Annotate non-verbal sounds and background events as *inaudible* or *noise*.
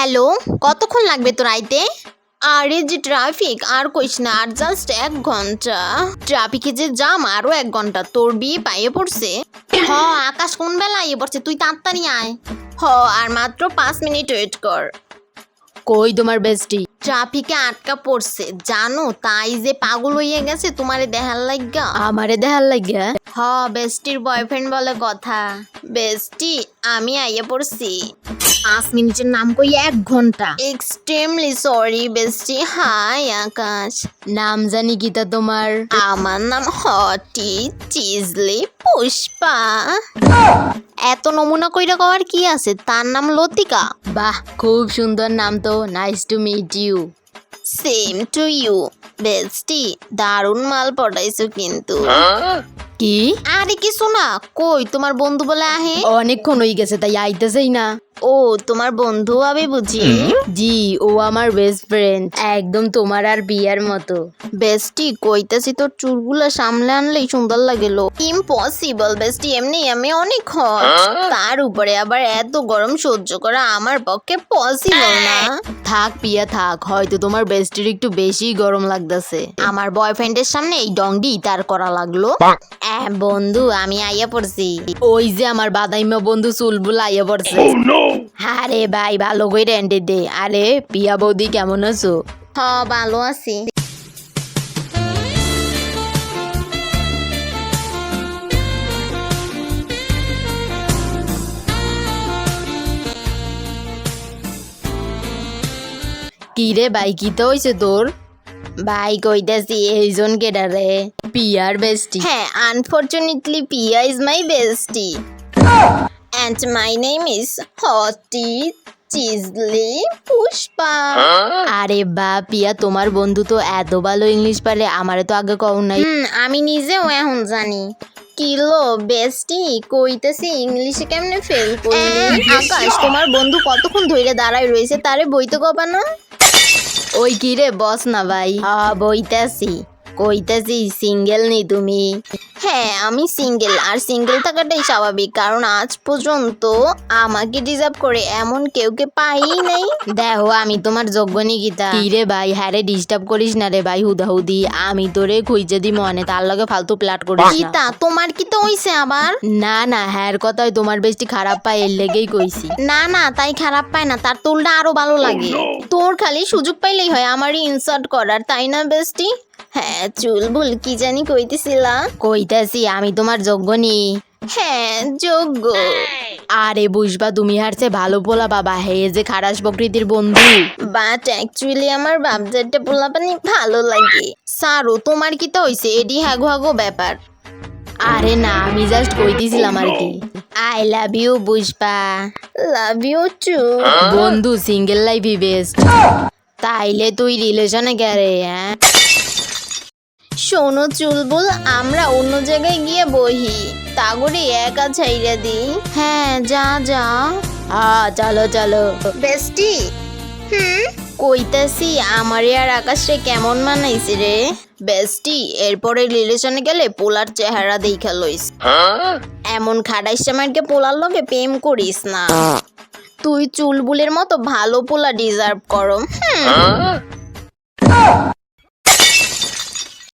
Hello কতক্ষণ লাগবে তোর আইতে? আরে যে ট্রাফিক আর কইস না আর জাস্ট এক ঘণ্টা। ট্রাফিকে যে জাম আরও এক ঘণ্টা। তোর বিয়ে পাইয়ে পড়ছে? *coughs* হ আকাশ কোন বেলা আইয়ে পড়ছে? তুই তাড়াতাড়ি আয়। হ আর মাত্র পাঁচ মিনিট ওয়েট কর। কই তোমার বেস্টি ট্রাফিকে আটকা পড়ছে জানো? তাই যে পাগল হইয়া গেছে তোমারে দেখার লাগা আমারে দেখার লাগিয়া হ বেস্টির বয়ফ্রেন্ড বলে কথা। বেস্টি আমি আইয়া পড়ছি। পাঁচ মিনিটের নাম কই এক ঘণ্টা। Extremely sorry bestie hi Akash. নাম জানি গীতা তোমার? আমার নাম হটি চিজলি পুষ্পা। এত নমুনা কইরা কওয়ার কি আছে? তার নাম লতিকা। বাহ খুব সুন্দর নাম তো। Nice to meet you same to you bestie দারুণ মাল পটাইছো কিন্তু। কি? আরে কিছু না কই তোমার বন্ধু বলে আহে? অনেকক্ষণ হয়ে গেছে তাই আইতেছেই না। ও তোমার বন্ধু আমি বুঝি? জি ও আমার বেস্ট ফ্রেন্ড একদম তোমার আর বিয়ার মতো। বেস্টি কইতাছি তোর চুলগুলো সামলে আনলেই সুন্দর লাগেল ইম্পসিবল বেস্টি এমনি আমি অনেক হট তার উপরে আবার এত গরম সহ্য করা আমার পক্ষে পসিবল না। থাক পিয়া থাক হয়তো তোমার বেস্টির একটু বেশি গরম লাগতেছে। আমার বয়ফ্রেন্ডের সামনে এই ডংডি তার করা লাগল। আহ, বন্ধু আমি আইয়া পড়ছি। ওই যে আমার বাদাইমা বন্ধু চুলবুল আইয়া পড়ছে। আরে ভাই ভালো করে রেন্টে দে। আরে পিয়া বৌদি কেমন আছো? হ ভালো আছি। কি রে ভাই কি তো হয়েছে তোর? ভাই কইতাছি এইজন কেডা রে? পিয়ার বেস্টি হ্যাঁ unfortunately Piya is my bestie and my name is hottie cheesily Pushpa আরে বা পিয়া তোমার বন্ধু তো এত ভালো ইংলিশ পারে আমারে তো আগে কও নাই। আমি নিজেও এখন জানি। কিলো বেস্টি কইতেছি ইংলিশে কেমনে ফেল করলি? আকাশ তোমার বন্ধু কতক্ষণ ধরে দাঁড়ায় রয়েছে তারে বইতে কবা না ওই কি রে বস না ভাই। হ্যাঁ বইতাছি। কইতাছি সিঙ্গেল নি তুমি। হ্যাঁ আমি সিঙ্গেল আর সিঙ্গেল থাকাটাই স্বাভাবিক কারণ আজ পর্যন্ত আমাকে ডিজার্ভ করে এমন কেউকে পাই নাই। দেখো আমি তোমার যোগ্য নিকিতা। কি রে ভাই? হ্যাঁ রে ডিস্টার্ব করিস না রে ভাই হুদাহুদি। আমি তোরে খুঁজে দি মনে তার লগে ফালতু প্লাট করিস না। গীতা তোমার কি তো হইছে আবার? না না হ্যার কথাই তোমার বেশি খারাপ পাই এর লেগেই কইছি। না না তাই খারাপ পায় না তার তোলটা আরও ভালো লাগে। তোর খালি সুযোগ পাইলেই হয় আমারই ইনসার্ট করার তাই না বেস্টি হ্যাঁ চুল ভুল কি জানি কইতেছিলা? কইতাছি আমি তোমার যোগ্য নি। হ্যাঁ যোগ্য। আরে বুঝবা তুমি হারছে ভালো পোলা বাবা হে যে খারাস প্রকৃতির বন্ধু। বাট অ্যাকচুয়ালি আমার বাবজারটা পোলাপানি ভালো লাগে। সারো তোমার কি তো হইছে? এডি হাগো হাগো ব্যাপার। আরে না আমি জাস্ট কইতেছিলাম আর কি। I love you Pushpa love you too বন্ধু সিঙ্গেল লাইফই বেস্ট তাইলে তুই রিলেশনে গেলে হ্যাঁ? শোনো চুলবুল আমরা অন্য জায়গায় গিয়ে বহি। তাগরে একা ছাইরা দিই। হ্যাঁ যা যা। আ চলো চলো। বেস্টি। হুম? কইতাছি আমারে আর আকাশে কেমন মানাইছে রে? বেস্টি এরপরে রিলেশনে গেলে পোলার চেহারা দেখা লইস। এমন খাটাইস আমারকে পোলার লগে প্রেম করিস না। তুই চুলবুলের মতো ভালো পোলা ডিজার্ভ করো হুম?